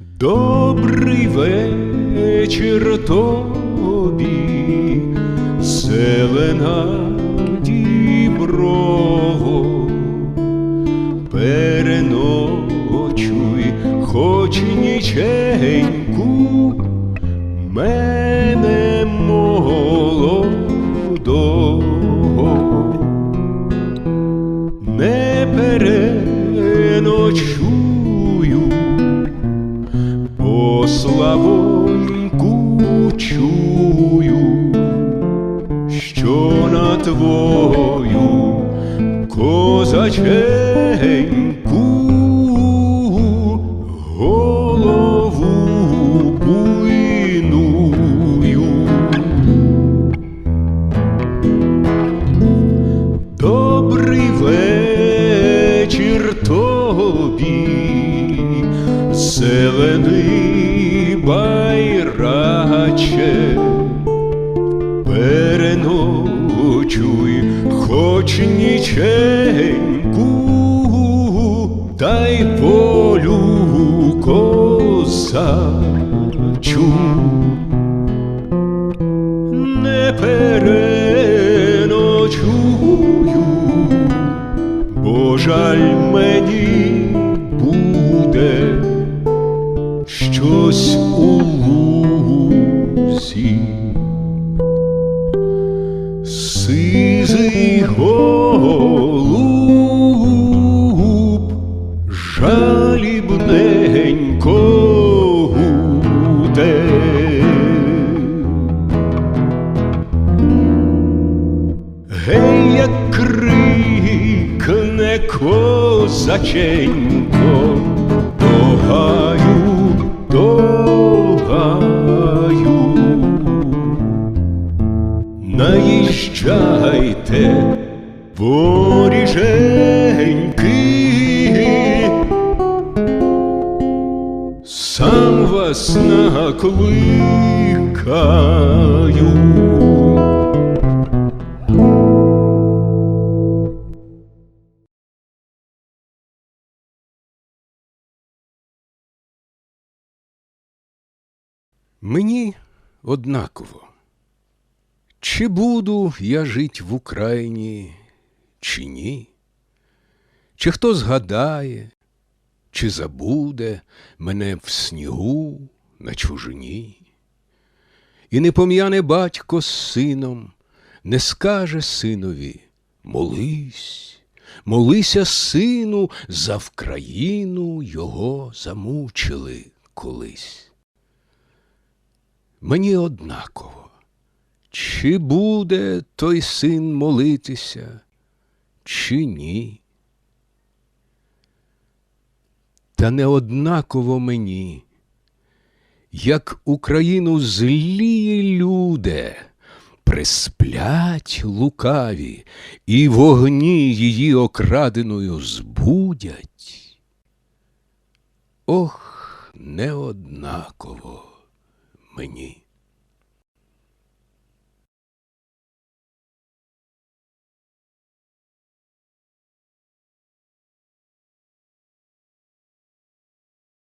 Добрий вечір тобі, зелена діброво, переночуй хоч ніченьку мене молодого. Не переночую, твою козаченьку голову буйную. Добрий вечір тобі, зелений байраче, переночуй хоч ніченьку, дай волю козачу. Не переночую, бо жаль мені буде щось у крикне козаченько, догаю, догаю, наїжджайте, воріженьки, сам вас накликаю. Мені однаково, чи буду я жить в Україні, чи ні, чи хто згадає, чи забуде мене в снігу на чужині, і не пом'яне батько з сином, не скаже синові молись, молися, сину, за Вкраїну його замучили колись. Мені однаково, чи буде той син молитися, чи ні. Та не однаково мені, як Україну злії люди присплять лукаві і вогні її окраденою збудять. Ох, не однаково мені.